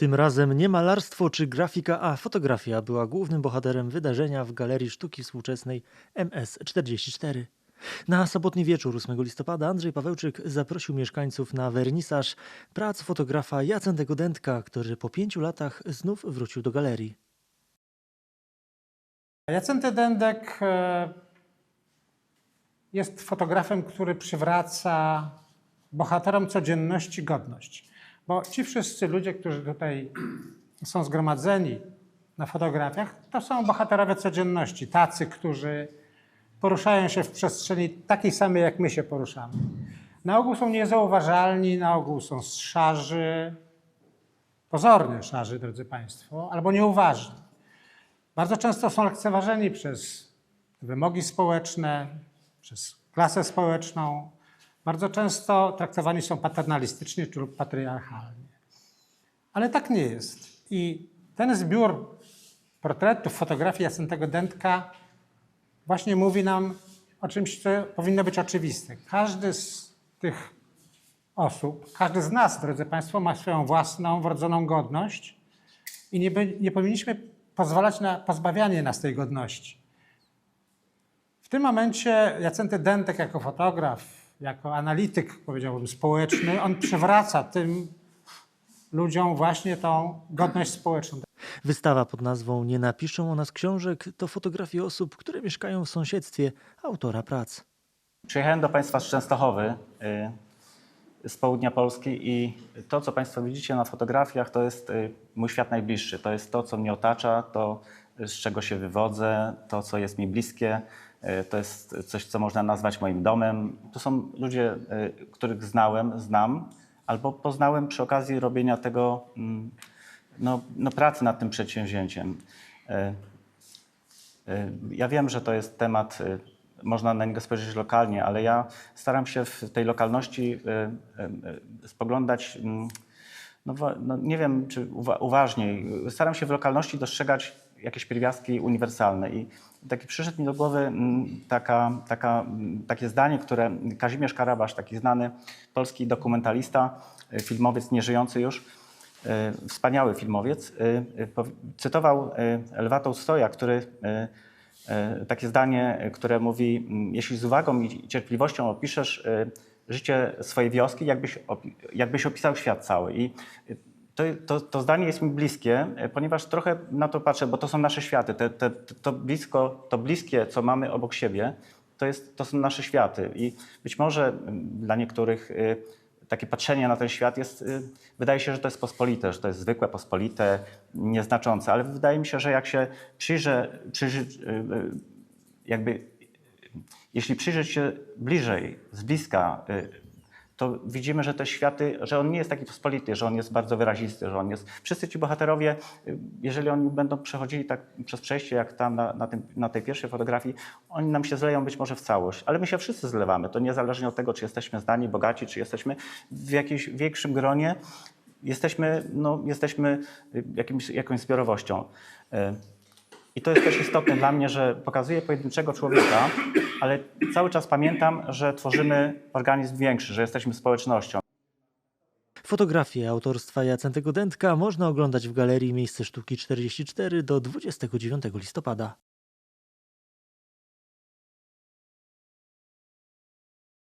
Tym razem nie malarstwo czy grafika, a fotografia była głównym bohaterem wydarzenia w Galerii Sztuki Współczesnej MS44. Na sobotni wieczór 8 listopada Andrzej Pawełczyk zaprosił mieszkańców na wernisaż prac fotografa Jacentego Dętka, który po pięciu latach znów wrócił do galerii. Jacenty Dędek e, jest fotografem, który przywraca bohaterom codzienności godność. Bo ci wszyscy ludzie, którzy tutaj są zgromadzeni na fotografiach, to są bohaterowie codzienności. Tacy, którzy poruszają się w przestrzeni takiej samej, jak my się poruszamy. Na ogół są niezauważalni, na ogół są szarzy, pozornie szarzy, drodzy Państwo, albo nieuważni. Bardzo często są lekceważeni przez wymogi społeczne, przez klasę społeczną. Bardzo często traktowani są paternalistycznie czy lub patriarchalnie. Ale tak nie jest. I ten zbiór portretów, fotografii Jacentego Dętka właśnie mówi nam o czymś, co powinno być oczywiste. Każdy z tych osób, każdy z nas, drodzy Państwo, ma swoją własną, wrodzoną godność i nie, nie powinniśmy pozwalać na pozbawianie nas tej godności. W tym momencie Jacenty Dętek jako fotograf, jako analityk, powiedziałbym, społeczny, on przywraca tym ludziom właśnie tą godność społeczną. Wystawa pod nazwą Nie napiszą o nas książek to fotografie osób, które mieszkają w sąsiedztwie autora prac. Przyjechałem do Państwa z Częstochowy, y, z południa Polski i to, co Państwo widzicie na fotografiach, to jest y, mój świat najbliższy. To jest to, co mnie otacza, to z czego się wywodzę, to, co jest mi bliskie. Y, To jest coś, co można nazwać moim domem. To są ludzie, y, których znałem, znam, albo poznałem przy okazji robienia tego, mm, no, no pracy nad tym przedsięwzięciem. Y, Ja wiem, że to jest temat, można na niego spojrzeć lokalnie, ale ja staram się w tej lokalności spoglądać, mm, no, no nie wiem czy uwa- uważniej, staram się w lokalności dostrzegać jakieś pierwiastki uniwersalne. I taki przyszedł mi do głowy mm, taka, taka, mm, takie zdanie, które Kazimierz Karabasz, taki znany polski dokumentalista, y, filmowiec nieżyjący już, e, wspaniały filmowiec, powi- cytował Lwa Tołstoja, który takie zdanie, które mówi, mm, jeśli z uwagą i cierpliwością opiszesz życie swojej wioski, jakbyś, jakbyś opisał świat cały. I to, to, to zdanie jest mi bliskie, e, ponieważ trochę na to patrzę, bo to są nasze światy. Te, te, to, blisko, to bliskie, co mamy obok siebie, to, jest, to są nasze światy. I być może dla niektórych y, takie patrzenie na ten świat jest, y, wydaje się, że to jest pospolite, że to jest zwykłe, pospolite, nieznaczące, ale wydaje mi się, że jak się przyjrzę, przyjrzy, y, jakby, jeśli przyjrzeć się bliżej, z bliska, to widzimy, że te światy, że on nie jest taki pospolity, że on jest bardzo wyrazisty, że on jest... Wszyscy ci bohaterowie, y, jeżeli oni będą przechodzili tak przez przejście, jak tam na, na, tym, na tej pierwszej fotografii, oni nam się zleją być może w całość, ale my się wszyscy zlewamy. To niezależnie od tego, czy jesteśmy znani, bogaci, czy jesteśmy w jakimś większym gronie, jesteśmy, no, jesteśmy y, jakimś, jakąś zbiorowością. Y, i to jest też istotne dla mnie, że pokazuję pojedynczego człowieka, ale cały czas pamiętam, że tworzymy organizm większy, że jesteśmy społecznością. Fotografię autorstwa Jacentego Dętka można oglądać w Galerii Miejsce Sztuki 44 do 29 listopada.